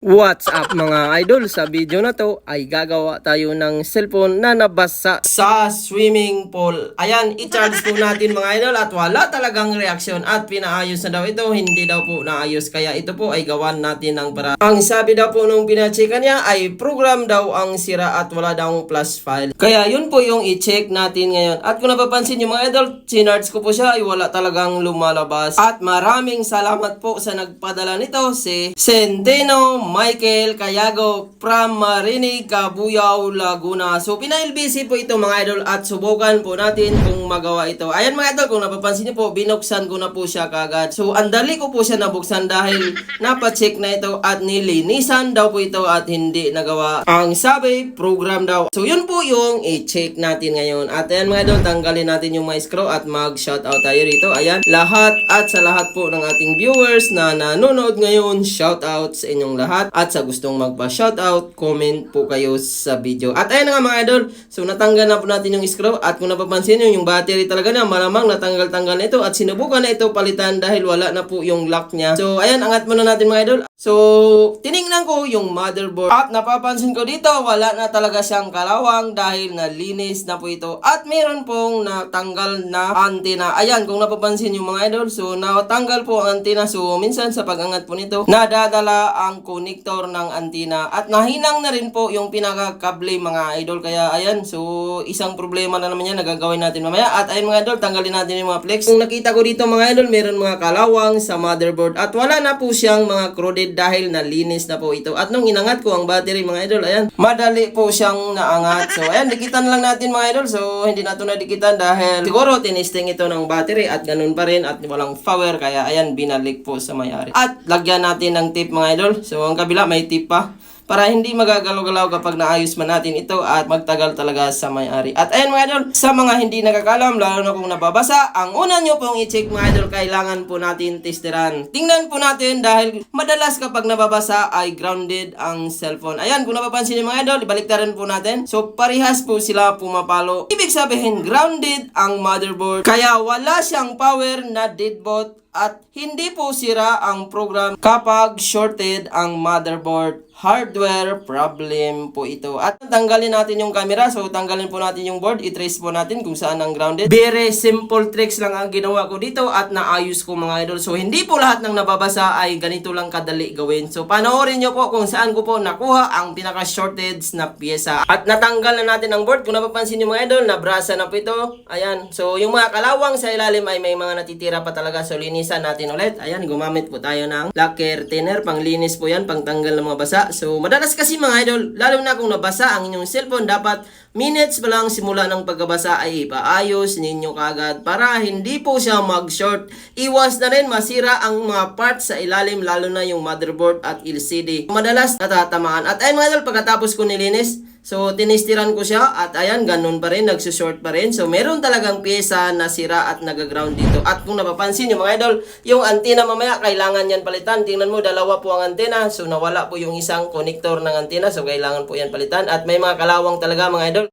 What's up mga idol? Sa video na to ay gagawa tayo ng cellphone na nabasa sa swimming pool. Ayan, i-charge po natin mga idol at wala talagang reaksyon at pinaayos na daw ito. Hindi daw po naayos kaya ito po ay gawan natin ng para. Ang sabi daw po nung pinachecka niya ay program daw ang sira at wala daw plus file. Kaya yun po yung i-check natin ngayon. At kung napapansin nyo mga idol, sinarge ko po siya ay wala talagang lumalabas. At maraming salamat po sa nagpadala nito si Centeno Michael Cayago from Marinig, Cabuyao, Laguna. So, pina-LBC po ito mga idol at subukan po natin kung magawa ito. Ayan mga idol, kung napapansin niyo po, binuksan ko na po siya kagad. So, andali ko po siya nabuksan dahil napacheck na ito at nilinisan daw po ito at hindi nagawa. Ang sabi, program daw. So, yun po yung i-check natin ngayon. At ayan mga idol, tanggalin natin yung my screw at mag-shoutout tayo rito. Ayan, lahat at sa lahat po ng ating viewers na nanonood ngayon, shoutout sa inyong lahat. At sa gustong magpa-shoutout, comment po kayo sa video. At ayan na nga mga idol, so natanggal na po natin yung screw. At kung napapansin nyo, yung battery talaga na malamang natanggal-tanggal na ito. At sinubukan na ito palitan dahil wala na po yung lock niya. So ayan, angat muna natin mga idol. So, tiningnan ko yung motherboard. At napapansin ko dito, wala na talaga siyang kalawang dahil nalinis na po ito. At meron pong natanggal na antena. Ayan, kung napapansin yung mga idol, so natanggal po ang antena. So, minsan sa pagangat po nito, nadadala ang connector ng antena. At nahinang na rin po yung pinakakable mga idol. Kaya ayan, so isang problema na naman yan na gagawin natin mamaya. At ayun mga idol, tanggalin natin yung mga flex. Kung nakita ko dito mga idol, meron mga kalawang sa motherboard. At wala na po siyang mga cruded dahil nalinis na po ito. At nung inangat ko ang battery mga idol, ayan, madali po siyang naangat. So ayan, dikitan lang natin mga idol. So hindi natin nadikitan dahil siguro tinisting ito ng battery at ganun pa rin at walang power. Kaya ayan, binalik po sa may-ari. At lagyan natin ng tip mga idol. So ang kabila may tip pa para hindi magagalaw-galaw kapag naayos man natin ito at magtagal talaga sa may-ari. At ayun mga idol, sa mga hindi nakakalam, lalo na kung nababasa, ang una nyo pong i-check mga idol, kailangan po natin testeran. Tingnan po natin dahil madalas kapag nababasa ay grounded ang cellphone. Ayan, kung napapansin niyo mga idol, ibaliktaran po natin. So parehas po sila pumapalo. Ibig sabihin, grounded ang motherboard. Kaya wala siyang power na deadbolt at hindi po sira ang program kapag shorted ang motherboard. Hardware problem po ito. At tanggalin natin yung camera. So tanggalin po natin yung board. I-trace po natin kung saan ang grounded. Very simple tricks lang ang ginawa ko dito at naayos ko mga idol. So hindi po lahat ng nababasa ay ganito lang kadali gawin. So panoorin nyo po kung saan ko po nakuha ang pinaka shorted na pyesa. At natanggal na natin ang board. Kung napapansin nyo mga idol, nabrasa na po ito. Ayan. So yung mga kalawang sa ilalim ay may mga natitira pa talaga. So linisan natin ulit. Ayan, gumamit po tayo ng lacquer thinner. Panglinis po yan, pangtanggal ng mga basa. So madalas kasi mga idol, lalo na kung nabasa ang inyong cellphone, dapat minutes pa lang simula ng pagkabasa ay ipaayos ninyo kagad para hindi po siya mag-short. Iwas na rin masira ang mga parts sa ilalim, lalo na yung motherboard at LCD. Madalas natatamaan. At ayun mga idol, pagkatapos ko nilinis, So, tinistiran ko siya at ayan, ganun pa rin, nagsushort pa rin. So, meron talagang pyesa na sira at nagaground dito. At kung napapansin nyo mga idol, yung antena mamaya, kailangan yan palitan. Tingnan mo, dalawa po ang antena. So, nawala po yung isang connector ng antena. So, kailangan po yan palitan. At may mga kalawang talaga mga idol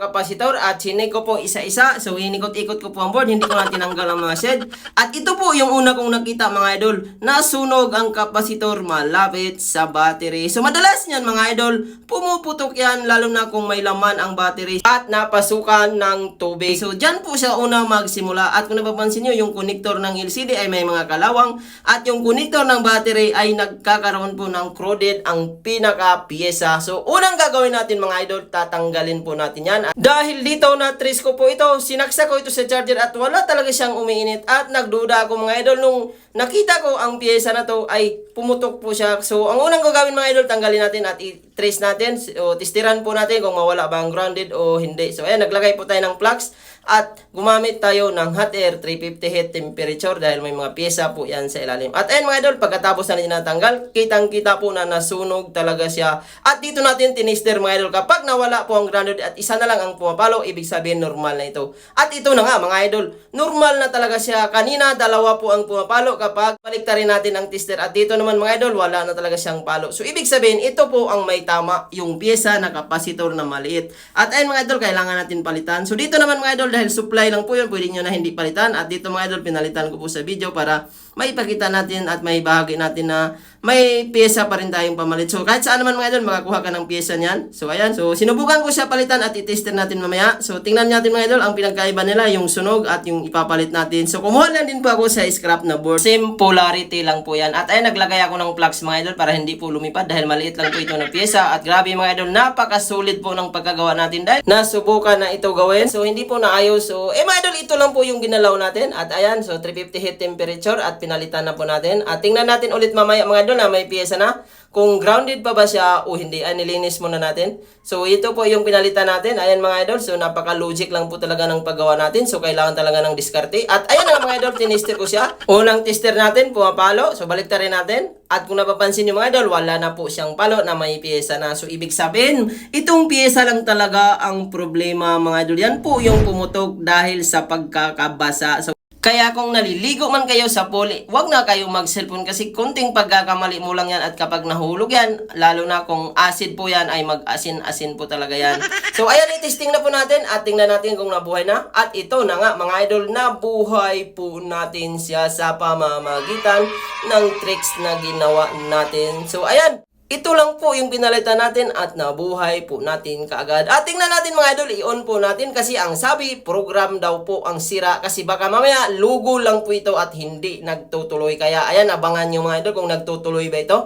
kapasitor at sinig ko po isa-isa. So, inikot-ikot ko po ang board. Hindi ko na tinanggal ang mga shed. At ito po yung una kong nakita mga idol. Nasunog ang kapasitor malapit sa battery. So, madalas niyan mga idol, pumuputok yan lalo na kung may laman ang battery at napasukan ng tubig. So, dyan po siya una magsimula. At kung napapansin nyo, yung connector ng LCD ay may mga kalawang at yung connector ng battery ay nagkakaroon po ng crowded ang pinaka-pyesa. So, unang gagawin natin mga idol, tatanggalin po natin yan. Dahil dito na trace ko po ito, sinaksak ko ito sa charger at wala talaga siyang umiinit at nagduda ako mga idol nung nakita ko ang pyesa na to ay pumutok po siya. So, ang unang gagawin mga idol, tanggalin natin at i-trace natin o testiran po natin kung mawala ba ang grounded o hindi. So, ayan, naglagay po tayo ng plugs at gumamit tayo ng hot air 350 heat temperature dahil may mga pyesa po yan sa ilalim. At ayun mga idol, pagkatapos na natanggal, kitang-kita po na nasunog talaga siya. At dito natin tinister mga idol, kapag nawala po ang grounded at isa na lang ang pumapalo, ibig sabihin normal na ito. At ito na nga mga idol, normal na talaga siya. Kanina, dalawa po ang pumapalo kapag baliktarin natin ang tester. At dito naman mga idol, wala na talaga siyang palo. So ibig sabihin, ito po ang may tama, yung pyesa na kapasitor na maliit. At ayun mga idol, kailangan natin palitan. So dito naman mga idol, dahil supply lang po yun, pwede nyo na hindi palitan. At dito mga idol, pinalitan ko po sa video para maipakita natin at may bahagi natin na may pyesa pa rin tayong pamalit. So kahit saan naman mga idol, makakuha ka ng pyesa niyan. So ayan, so sinubukan ko siya palitan at itester natin mamaya. So tingnan natin mga idol ang pinagkaiba nila, yung sunog at yung ipapalit natin. So kumuha lang din po ako sa scrap na board. Same polarity lang po yan. At ayan, naglagay ako ng plugs mga idol para hindi po lumipad dahil maliit lang po ito na pyesa. At grabe mga idol, napakasulit po ng pagkagawa natin dahil nasubukan na ito gawin. So hindi po naayos. So eh mga idol, ito lang po yung ginalaw natin. At ayan, so 350 heat temperature at pinalitan na po natin. At tingnan natin ulit mamaya mga idol na may pyesa na. Kung grounded pa ba siya o hindi, ay nilinis muna natin. So ito po yung pinalitan natin. Ayan mga idol, so napaka-logic lang po talaga ng paggawa natin. So kailangan talaga ng diskarte. At ayan na mga idol, tinister ko siya. Unang tester natin, pumapalo. So balik rin natin. At kung napapansin nyo mga idol, wala na po siyang palo na may pyesa na. So ibig sabihin, itong pyesa lang talaga ang problema mga idol. Yan po yung pumutok dahil sa pagkakabasa. So kaya kung naliligo man kayo sa poli, wag na kayo mag-cellphone kasi kunting pagkakamali mo lang yan at kapag nahulog yan, lalo na kung acid po yan ay mag-asin-asin po talaga yan. So ayan, itesting na po natin at tingnan natin kung nabuhay na. At ito na nga mga idol, nabuhay po natin siya sa pamamagitan ng tricks na ginawa natin. So ayan, ito lang po yung pinalitan natin at nabuhay po natin kaagad. At tingnan natin mga idol, i-on po natin kasi ang sabi, program daw po ang sira. Kasi baka mamaya, lugo lang po ito at hindi nagtutuloy. Kaya ayan, abangan nyo mga idol kung nagtutuloy ba ito.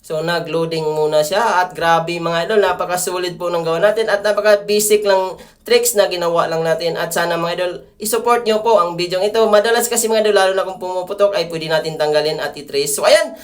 So, nag-loading muna siya. At grabe mga idol, napakasulit po ng gawa natin. At napaka-basic lang tricks na ginawa lang natin. At sana mga idol, isupport nyo po ang video ito. Madalas kasi mga idol, lalo na kung pumuputok, ay pwede natin tanggalin at i-trace. So, ayan.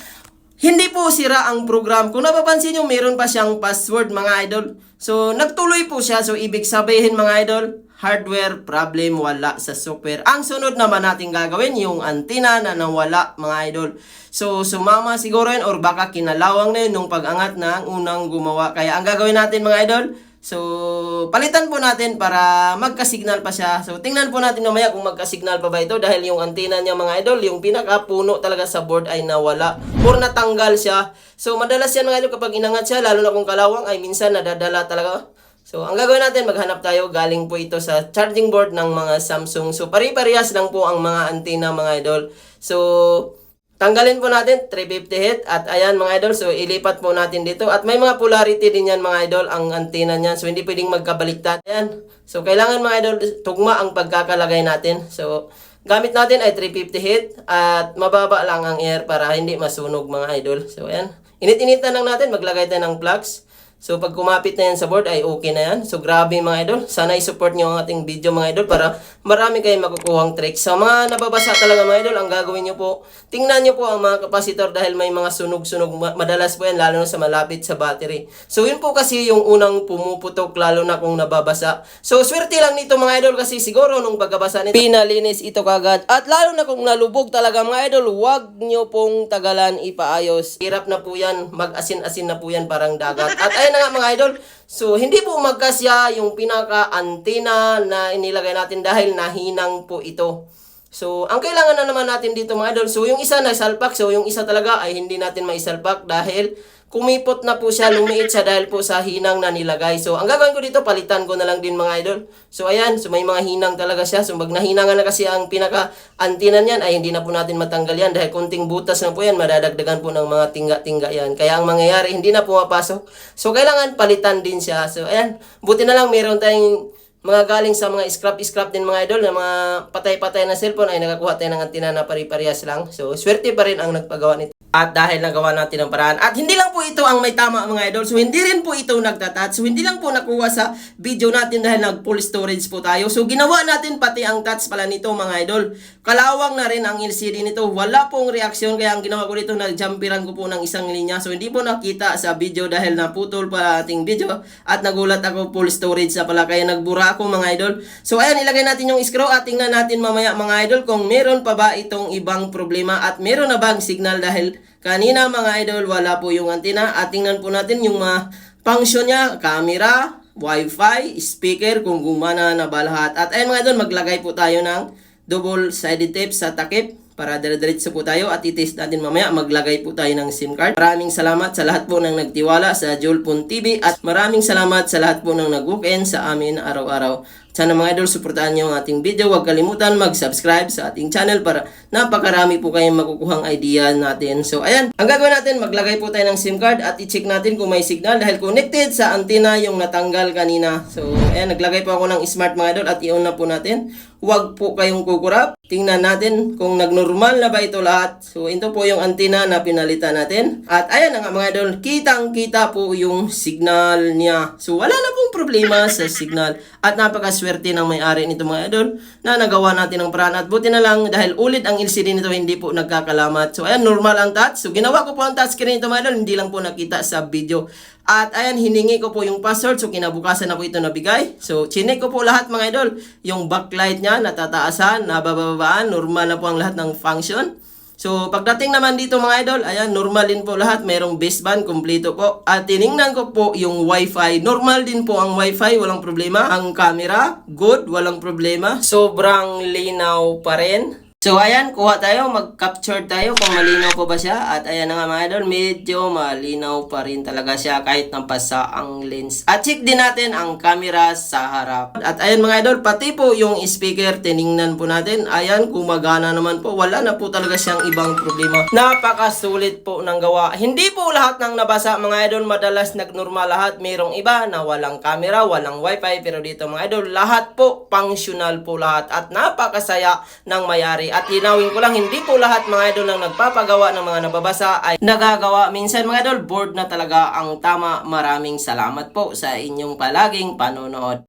Hindi po sira ang program. Kung napapansin nyo, meron pa siyang password mga idol. So, nagtuloy po siya. So, ibig sabihin mga idol, hardware problem wala sa software. Ang sunod naman natin gagawin, yung antenna na nawala mga idol. So, sumama siguro yun or baka kinalawang na yun nung pag-angat ang unang gumawa. Kaya ang gagawin natin mga idol, So, palitan po natin para magka-signal pa siya. So, tingnan po natin mamaya kung magka-signal pa ba ito dahil yung antena niya mga idol, yung pinaka-puno talaga sa board ay nawala or natanggal siya. So, madalas yan mga idol kapag inangat siya, lalo na kung kalawang ay minsan nadadala talaga. So, ang gagawin natin, maghanap tayo. Galing po ito sa charging board ng mga Samsung. So, pari-parehas lang po ang mga antena mga idol. So, Tanggalin po natin 350 hit at ayan mga idol so ilipat po natin dito at may mga polarity din yan mga idol ang antena niyan so hindi pwedeng magkabaliktad. Ayan. So kailangan mga idol tugma ang pagkakalagay natin. So gamit natin ay 350 hit at mababa lang ang air para hindi masunog mga idol. So ayan. Init-initan lang natin maglagay tayo ng plugs. So pag kumapit na yan sa board ay okay na yan. So grabe mga idol. Sana i-support nyo ang ating video mga idol para marami kayong makukuhang tricks. Sa mga nababasa talaga mga idol, ang gagawin nyo po, tingnan nyo po ang mga kapasitor dahil may mga sunog-sunog. Ma- Madalas po yan lalo na sa malapit sa battery. So yun po kasi yung unang pumuputok lalo na kung nababasa. So swerte lang nito mga idol kasi siguro nung pagkabasa nito, pinalinis ito kagad. At lalo na kung nalubog talaga mga idol, wag nyo pong tagalan ipaayos. Hirap na po yan, mag-asin-asin na po yan parang dagat. At ayun na nga mga idol, so hindi po magkasya yung pinaka-antena na inilagay natin dahil nahinang po ito. So, ang kailangan na naman natin dito mga idol, so yung isa na salpak, so yung isa talaga ay hindi natin maisalpak dahil kumipot na po siya, lumiit siya dahil po sa hinang na nilagay. So, ang gagawin ko dito, palitan ko na lang din mga idol. So, ayan, so may mga hinang talaga siya. So, pag nahinangan na kasi ang pinaka-antina niyan, ay hindi na po natin matanggal yan dahil kunting butas na po yan, madadagdagan po ng mga tinga-tinga yan. Kaya ang mangyayari, hindi na pumapasok. So, kailangan palitan din siya. So, ayan, buti na lang meron tayong mga galing sa mga scrap-scrap din mga idol na mga patay-patay na cellphone ay nakakuha tayo ng antina na pari-parehas lang. So, swerte pa rin ang nagpagawa nito. At dahil nagawa natin ang paraan. At hindi lang po ito ang may tama mga idol. So, hindi rin po ito nagtatat. So, hindi lang po nakuha sa video natin dahil nag-full storage po tayo. So, ginawa natin pati ang touch pala nito mga idol. Kalawang na rin ang LCD nito. Wala pong reaksyon. Kaya ang ginawa ko dito, nagjumpiran ko po ng isang linya. So, hindi po nakita sa video dahil naputol pa ating video. At nagulat ako full storage na pala. Kaya nagbura ako mga idol. So, ayan, ilagay natin yung screw at tingnan natin mamaya mga idol kung meron pa ba itong ibang problema at meron na bang signal dahil kanina mga idol wala po yung antenna at tingnan po natin yung mga function niya, camera, wifi, speaker kung gumana na ba lahat. At ayun mga idol, maglagay po tayo ng double-sided tape sa takip para dire-diretso po tayo at i-test natin mamaya. Maglagay po tayo ng SIM card. Maraming salamat sa lahat po ng nagtiwala sa Jolpon TV at maraming salamat sa lahat po ng nag-book-in sa amin araw-araw. Sana mga idol, suportahan niyo ang ating video. Huwag kalimutan mag-subscribe sa ating channel para napakarami po kayong makukuhang idea natin. So, ayan. Ang gagawin natin, maglagay po tayo ng SIM card at i-check natin kung may signal dahil connected sa antenna yung natanggal kanina. So, ayan. Naglagay po ako ng smart mga idol at i-on na po natin. Huwag po kayong kukurap. Tingnan natin kung nagnormal na ba ito lahat. So, ito po yung antenna na pinalitan natin. At ayan nga mga idol, kitang-kita po yung signal niya. So, wala na pong problema sa signal. At napakaswerte ng may-ari nito mga idol na nagawa natin ang paraan. At buti na lang dahil ulit ang LCD nito hindi po nagkakalamat. So, ayan, normal ang touch. So, ginawa ko po ang touchscreen nito mga idol. Hindi lang po nakita sa video. At ayan, hiningi ko po yung password. So, kinabukasan na po ito nabigay. So, chinek ko po lahat mga idol. Yung backlight niya, natataasan, nabababaan. Normal na po ang lahat ng function. So, pagdating naman dito mga idol, ayan, normal din po lahat. Merong baseband, kumpleto po. At tiningnan ko po yung wifi. Normal din po ang wifi, walang problema. Ang camera, good, walang problema. Sobrang linaw pa rin. So, ayan, kuha tayo, mag-capture tayo kung malinaw po ba siya. At ayan na nga mga idol, medyo malinaw pa rin talaga siya kahit nampasa ang lens. At check din natin ang camera sa harap. At ayan mga idol, pati po yung speaker, tiningnan po natin. Ayan, gumagana naman po. Wala na po talaga siyang ibang problema. Napakasulit po ng gawa. Hindi po lahat ng nabasa mga idol, madalas nagnormal lahat. Merong iba na walang camera, walang wifi. Pero dito mga idol, lahat po functional po lahat. At napakasaya ng mayari. At linawin ko lang, hindi po lahat mga idol ng nagpapagawa ng mga nababasa ay nagagawa. Minsan mga idol, board na talaga ang tama. Maraming salamat po sa inyong palaging panonood.